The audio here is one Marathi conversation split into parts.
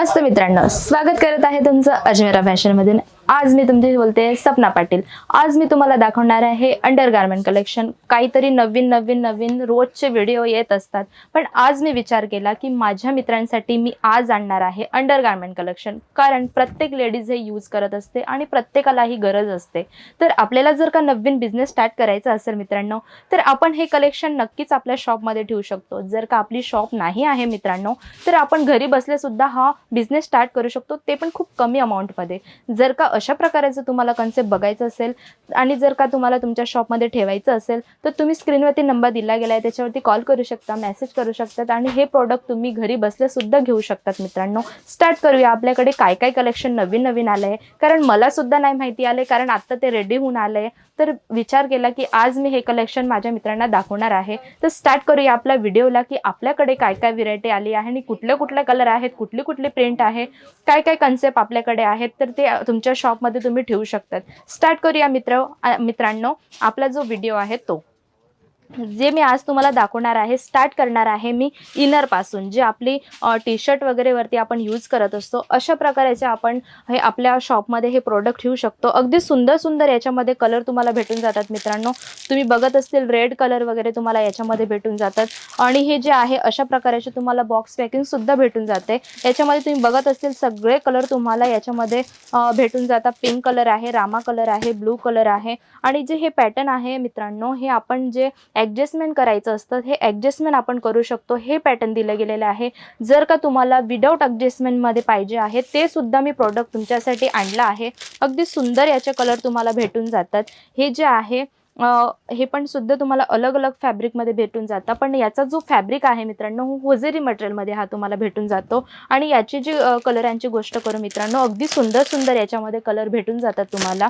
नमस्ते मित्रांनो. स्वागत करत आहे तुमचं अजमेरा फॅशन मधून आज मी तुमची बोलते सपना पाटील. आज मी तुम्हाला दाखवणार आहे अंडर गार्मेंट कलेक्शन काहीतरी नवीन नवीन नवीन रोजचे व्हिडिओ येत असतात. पण आज मी विचार केला की माझ्या मित्रांसाठी मी आज आणणार आहे अंडर गार्मेंट कलेक्शन कारण प्रत्येक लेडीज हे यूज करत असते आणि प्रत्येकाला ही गरज असते. तर आपल्याला जर का नवीन बिझनेस स्टार्ट करायचा असेल मित्रांनो तर आपण हे कलेक्शन नक्कीच आपल्या शॉपमध्ये ठेवू शकतो. जर का आपली शॉप नाही आहे मित्रांनो तर आपण घरी बसल्यासुद्धा हा बिझनेस स्टार्ट करू शकतो. ते पण खूप कमी अमाऊंटमध्ये जर का अशा प्रकारचं तुम्हाला कन्सेप्ट बघायचं असेल आणि जर का तुम्हाला तुमच्या शॉपमध्ये ठेवायचं असेल तर तुम्ही स्क्रीनवरती नंबर दिला गेला आहे त्याच्यावरती कॉल करू शकता मेसेज करू शकतात आणि हे प्रोडक्ट तुम्ही घरी बसल्यासुद्धा घेऊ शकतात मित्रांनो. स्टार्ट करूया. आपल्याकडे काय काय कलेक्शन नवीन नवीन आलं आहे? कारण मला सुद्धा नाही माहिती आले कारण आत्ता ते रेडी होऊन आलं आहे तर विचार केला की आज मी हे कलेक्शन माझ्या मित्रांना दाखवणार आहे. तर स्टार्ट करूया आपल्या व्हिडिओला की आपल्याकडे काय काय व्हेरायटी आली आहे आणि कुठले कुठले कलर आहेत कुठली कुठली प्रिंट आहे काय काय कन्सेप्ट आपल्याकडे आहेत तर ते तुमच्या शॉपमध्ये तुम्ही ठेवू शकतात. स्टार्ट करूया मित्र मित्रांनो. आपला जो व्हिडिओ आहे तो. जे मी आज तुम्हाला दाखवणार आहे स्टार्ट करणार आहे मी इनरपासून जे आपली टी शर्ट वगैरे वरती आपण यूज करत असतो अशा प्रकारचे आपण हे आपल्या शॉपमध्ये हे प्रोडक्ट ठेवू शकतो. अगदी सुंदर सुंदर याच्यामध्ये कलर तुम्हाला भेटून जातात मित्रांनो. तुम्ही बघत असतील रेड कलर वगैरे तुम्हाला याच्यामध्ये भेटून जातात. आणि हे जे आहे अशा प्रकारचे तुम्हाला बॉक्स पॅकिंगसुद्धा भेटून जाते. याच्यामध्ये तुम्ही बघत असतील सगळे कलर तुम्हाला याच्यामध्ये भेटून जातात. पिंक कलर आहे रामा कलर आहे ब्लू कलर आहे. आणि जे हे पॅटर्न आहे मित्रांनो हे आपण जे ॲडजस्टमेंट करायचं असतं हे ॲडजस्टमेंट आपण करू शकतो हे पॅटर्न दिलं गेलेलं आहे. जर का तुम्हाला विदाऊट ॲडजस्टमेंटमध्ये पाहिजे आहे ते सुद्धा मी प्रॉडक्ट तुमच्यासाठी आणलं आहे. अगदी सुंदर याचे कलर तुम्हाला भेटून जातात. हे जे आहे हे पण सुद्धा तुम्हाला अलग अलग फॅब्रिकमध्ये भेटून जातं. पण याचा जो फॅब्रिक आहे मित्रांनो हो, होजेरी मटेरियलमध्ये हा तुम्हाला भेटून जातो. आणि याची जी कलरांची गोष्ट करू मित्रांनो अगदी सुंदर सुंदर याच्यामध्ये कलर भेटून जातात तुम्हाला.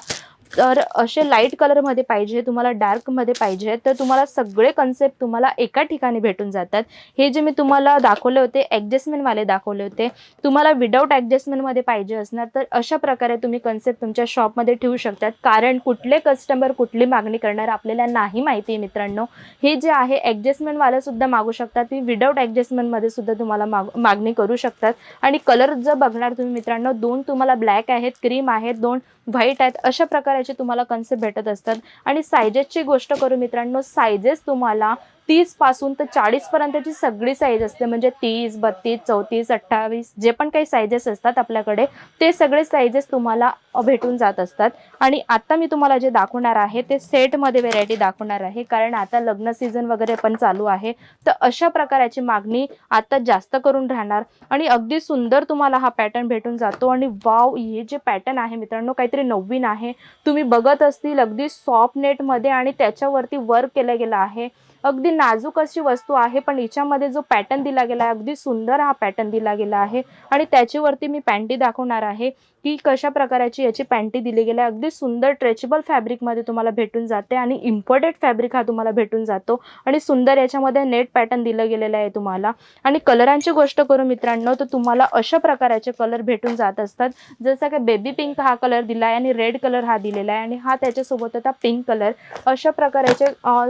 तर असे लाइट कलरमध्ये पाहिजे तुम्हाला डार्कमध्ये पाहिजे तर तुम्हाला सगळे कन्सेप्ट तुम्हाला एका ठिकाणी भेटून जातात. हे जे मी तुम्हाला दाखवले होते ॲडजस्टमेंटवाले दाखवले होते तुम्हाला विदाऊट ॲडजस्टमेंटमध्ये पाहिजे असणार तर अशा प्रकारे तुम्ही कन्सेप्ट तुमच्या शॉपमध्ये ठेवू शकतात. कारण कुठले कस्टमर कुठली मागणी करणार आपल्याला नाही माहिती आहे मित्रांनो. हे जे आहे ॲडजस्टमेंटवाले सुद्धा मागू शकतात. ती विदाऊट ॲडजस्टमेंटमध्ये सुद्धा तुम्हाला माग मागणी करू शकतात. आणि कलर जर बघणार तुम्ही मित्रांनो दोन तुम्हाला ब्लॅक आहेत क्रीम आहेत दोन व्हाईट आहेत अशा प्रकारे प्रकारचे तुम्हाला कन्सेप्ट भेटत असतात. आणि सायजेसची गोष्ट करू मित्रांनो सायजेस तुम्हाला तीसपासून तर चाळीस पर्यंतची सगळी साईज असते. म्हणजे तीस बत्तीस चौतीस अठ्ठावीस जे पण काही सायजेस असतात आपल्याकडे ते सगळे सायजेस तुम्हाला भेटून जात असतात. आणि आता मी तुम्हाला जे दाखवणार आहे ते सेटमध्ये व्हेरायटी दाखवणार आहे. कारण आता लग्न सीझन वगैरे पण चालू आहे. तर अशा प्रकाराची मागणी आता जास्त करून राहणार. आणि अगदी सुंदर तुम्हाला हा पॅटर्न भेटून जातो. आणि वाव हे जे पॅटर्न आहे मित्रांनो काहीतरी नवीन आहे. तुम्ही बघत असतील अगदी सॉफ्ट नेटमध्ये आणि त्याच्यावरती वर्क केलं गेलं आहे. अगदी नाजूक अशी वस्तू आहे पण हिच्यामध्ये जो पॅटर्न दिला गेला आहे अगदी सुंदर हा पॅटर्न दिला गेला आहे. आणि त्याच्यावरती मी पॅन्टी दाखवणार आहे. की कशा प्रकाराची याची पॅन्टी दिली गेली आहे. अगदी सुंदर ट्रेचेबल फॅब्रिकमध्ये तुम्हाला भेटून जाते आणि इम्पोर्टेड फॅब्रिक हा तुम्हाला भेटून जातो. आणि सुंदर याच्यामध्ये नेट पॅटर्न दिलं गेलेलं आहे तुम्हाला. आणि कलरांची गोष्ट करू मित्रांनो तर तुम्हाला अशा प्रकाराचे कलर भेटून जात असतात. जसं की बेबी पिंक हा कलर दिला आहे आणि रेड कलर हा दिलेला आहे. आणि हा त्याच्यासोबत होता पिंक कलर अशा प्रकाराचे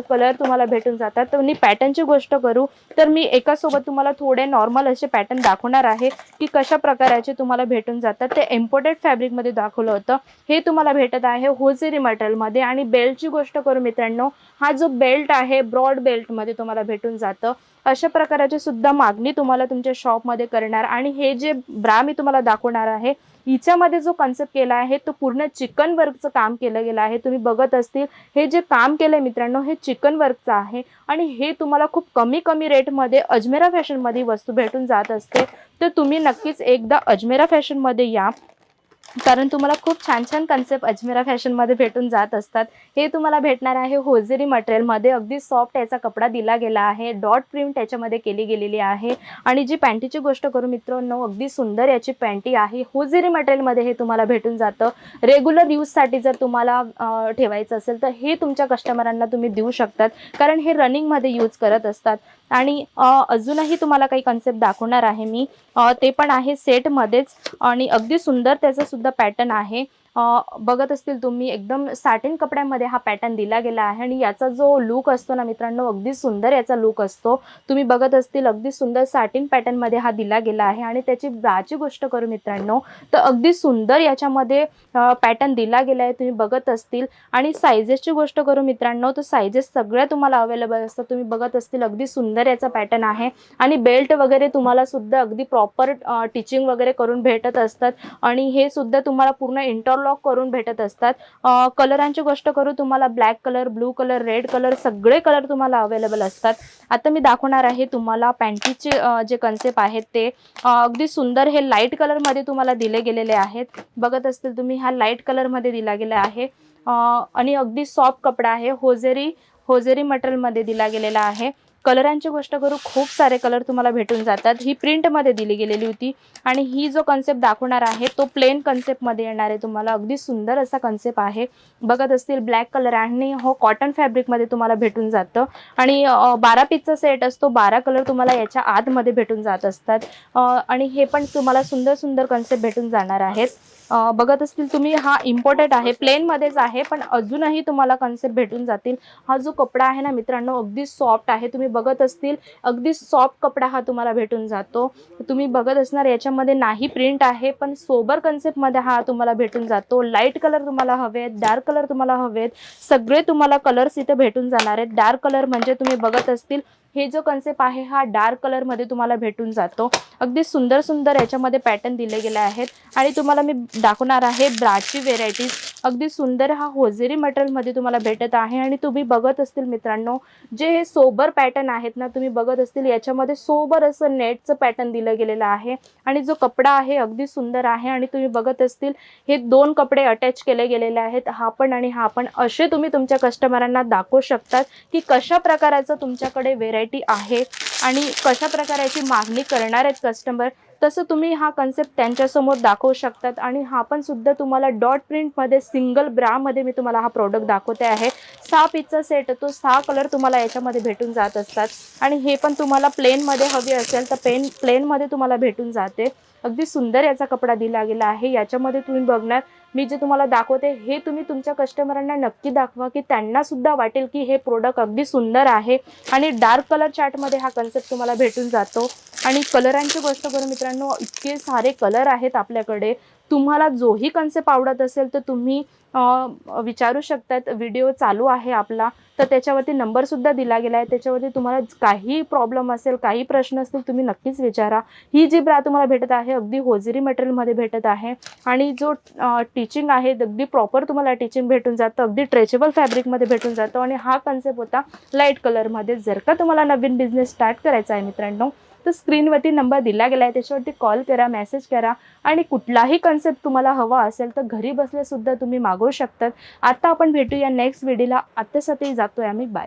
कलर तुम्हाला भेटून जातात. तर मी पॅटर्नची गोष्ट करू तर मी एकासोबत तुम्हाला थोडे नॉर्मल असे पॅटर्न दाखवणार आहे की कशा प्रकाराचे तुम्हाला भेटून जातात. ते एम्ब्रॉयडेड फॅब्रिकमध्ये दाखवलं होतं. हे तुम्हाला भेटत आहे होजेरी मटेरियलमध्ये आणि बेल्टची गोष्ट करू मित्रांनो हा जो बेल्ट आहे ब्रॉड बेल्टमध्ये तुम्हाला भेटून जातं. अशा प्रकाराची सुद्धा मागणी तुम्हाला तुमच्या शॉपमध्ये करणार आणि हे जे ब्रा मी तुम्हाला दाखवणार आहे हिच्यामध्ये जो कन्सेप्ट केला आहे तो पूर्ण चिकन वर्कचं काम केलं गेलं आहे. तुम्ही बघत असतील हे जे काम केलं आहे मित्रांनो हे चिकन वर्कचं आहे आणि हे तुम्हाला खूप कमी कमी रेटमध्ये अजमेरा फॅशनमध्ये वस्तू भेटून जात असते. तर तुम्ही नक्कीच एकदा अजमेरा फॅशनमध्ये या. कारण तुम्हाला खूप छान छान कन्सेप्ट अजमेरा फॅशनमध्ये भेटून जात असतात. हे तुम्हाला भेटणार आहे होजेरी मटेरियलमध्ये अगदी सॉफ्ट याचा कपडा दिला गेला आहे. डॉट प्रिंट त्याच्यामध्ये केली गेलेली आहे. आणि जी पॅन्टीची गोष्ट करू मित्रांनो अगदी सुंदर याची पॅन्टी आहे. होजेरी मटेरियलमध्ये हे तुम्हाला भेटून जातं. रेग्युलर यूजसाठी जर तुम्हाला ठेवायचं असेल तर हे तुमच्या कस्टमरांना तुम्ही देऊ शकतात. कारण हे रनिंगमध्ये यूज करत असतात. आणि अजूनही तुम्हाला काही कन्सेप्ट दाखवणार आहे मी. ते पण आहे सेटमध्येच आणि अगदी सुंदर त्याचं सुद्धा पॅटर्न आहे. बघत असतील तुम्ही एकदम साटिन कपड्यामध्ये हा पॅटर्न दिला गेला आहे आणि याचा जो लुक असतो ना मित्रांनो अगदी सुंदर याचा लुक असतो. तुम्ही बघत असतील अगदी सुंदर साटिन पॅटर्नमध्ये हा दिला गेला आहे आणि त्याची ब्राची गोष्ट करू मित्रांनो तर अगदी सुंदर याच्यामध्ये पॅटर्न दिला गेला आहे तुम्ही बघत असतील. आणि सायझेसची गोष्ट करू मित्रांनो तर सायझेस सगळ्या तुम्हाला अवेलेबल असतात. तुम्ही बघत असतील अगदी सुंदर याचा पॅटर्न आहे. आणि बेल्ट वगैरे तुम्हाला सुद्धा अगदी प्रॉपर टिचिंग वगैरे करून भेटत असतात. आणि हे सुद्धा तुम्हाला पूर्ण इंटर इंटरलॉक करून भेटत असतात. कलरांची गोष्ट करू तुम्हाला black colour blue colour red colour सगळे कलर तुम्हाला अवेलेबल असतात. आता मी दाखवणार आहे तुम्हाला पॅन्टीचे जे कन्सेप्ट आहेत ते. अगदी सुंदर हे लाइट कलरमध्ये तुम्हाला दिले गेलेले आहेत. बघत असतील तुम्ही हा लाइट कलरमध्ये दिला गेला आहे. आणि अगदी सॉफ्ट कपडा आहे. होजेरी होजेरी मटेरियलमध्ये दिला गेलेला आहे. कलरांची गोष्ट करू खूप सारे कलर तुम्हाला भेटून जातात. ही प्रिंटमध्ये दिली गेलेली होती आणि ही जो कन्सेप्ट दाखवणार आहे तो प्लेन कन्सेप्टमध्ये येणार आहे. तुम्हाला अगदी सुंदर असा कन्सेप्ट आहे. बघत असतील ब्लॅक कलर आणि हो कॉटन फॅब्रिकमध्ये तुम्हाला भेटून जातं. आणि बारा पीसचा सेट असतो बारा कलर तुम्हाला याच्या आतमध्ये भेटून जात असतात. आणि हे पण तुम्हाला सुंदर सुंदर कन्सेप्ट भेटून जाणार आहेत. बघत असतील तुम्ही हा इम्पॉर्टंट आहे. प्लेनमध्येच आहे पण अजूनही तुम्हाला कन्सेप्ट भेटून जातील. हा जो कपडा आहे ना मित्रांनो अगदी सॉफ्ट आहे. तुम्ही बघत असतील अगदी सॉफ्ट कपडा हा तुम्हाला भेटून जातो. तुम्ही बघत असणार याच्यामध्ये नाही प्रिंट आहे पण सोबर कन्सेप्टमध्ये हा तुम्हाला भेटून जातो. लाइट कलर तुम्हाला हवेत डार्क कलर तुम्हाला हवेत. सगळे तुम्हाला कलर्स इथे भेटून जाणार आहेत. डार्क कलर म्हणजे तुम्ही बघत असतील हे जो कन्सेप्ट आहे हा डार्क कलरमध्ये तुम्हाला भेटून जातो. अगदी सुंदर सुंदर याच्यामध्ये पॅटर्न दिले गेले आहेत. आणि तुम्हाला मी दाखवणार आहे ब्राची व्हेरायटीज अगदी सुंदर हा होजेरी मटेरियलमध्ये तुम्हाला भेटत आहे आणि तुम्ही बघत असतील मित्रांनो जे हे सोबर पॅटर्न आहेत ना तुम्ही बघत असतील याच्यामध्ये सोबर असं नेटचं पॅटर्न दिलं गेलेलं आहे आणि जो कपडा आहे अगदी सुंदर आहे आणि तुम्ही बघत असतील हे दोन कपडे अटॅच केले गेलेले आहेत हा पण आणि हा पण. असे तुम्ही तुमच्या कस्टमरांना दाखवू शकतात की कशा प्रकाराचं तुमच्याकडे व्हेरायटी आहे आणि कशा प्रकाराची मागणी करणार आहेत कस्टमर तसं तुम्ही हा कन्सेप्ट त्यांच्यासमोर दाखवू शकतात आणि हा पण सुद्धा तुम्हाला डॉट प्रिंटमध्ये सिंगल ब्रामध्ये मी तुम्हाला हा प्रोडक्ट दाखवते आहे. सहा पीसचा सेट तो सहा कलर तुम्हाला याच्यामध्ये भेटून जात असतात. आणि हे पण तुम्हाला प्लेनमध्ये हवी असेल तर पेन प्लेनमध्ये तुम्हाला भेटून जाते. अगदी सुंदर याचा कपडा दिला गेला आहे. याच्यामध्ये तुम्ही बघणार मी जे तुम्हाला दाखवते हे तुम्ही तुमच्या कस्टमरांना नक्की दाखवा की त्यांना सुद्धा वाटेल की हे प्रोडक्ट अगदी सुंदर आहे. आणि डार्क कलर चार्टमध्ये हा कन्सेप्ट तुम्हाला भेटून जातो. आणि कलरांची गोष्ट करू मित्रांनो इतके सारे कलर आहेत आपल्याकडे. तुम्हाला जोही कन्सेप्ट आवडत असेल तर तुम्ही विचारू शकतात व्हिडिओ चालू आहे आपला. तर त्याच्यावरती नंबरसुद्धा दिला गेला आहे. त्याच्यावरती तुम्हाला काही प्रॉब्लेम असेल काही प्रश्न असतील तुम्ही नक्कीच विचारा. ही जी ब्रा तुम्हाला भेटत आहे अगदी होजेरी मटेरियलमध्ये भेटत आहे. आणि जो टीचिंग आहे अगदी प्रॉपर तुम्हाला टीचिंग भेटून जातं अगदी ट्रेचेबल फॅब्रिकमध्ये भेटून जातं. आणि हा कन्सेप्ट होता लाइट कलरमध्ये. जर का तुम्हाला नवीन बिझनेस स्टार्ट करायचा आहे मित्रांनो तर स्क्रीनवरती नंबर दिला गेला आहे त्याच्यावरती कॉल करा मेसेज करा. आणि कुठलाही कन्सेप्ट तुम्हाला हवा असेल तर घरी बसल्यासुद्धा सुद्धा तुम्ही मागवू शकतात. आता आपण भेटूया नेक्स्ट व्हिडिओला आत्तासाठी जातोय आम्ही. बाय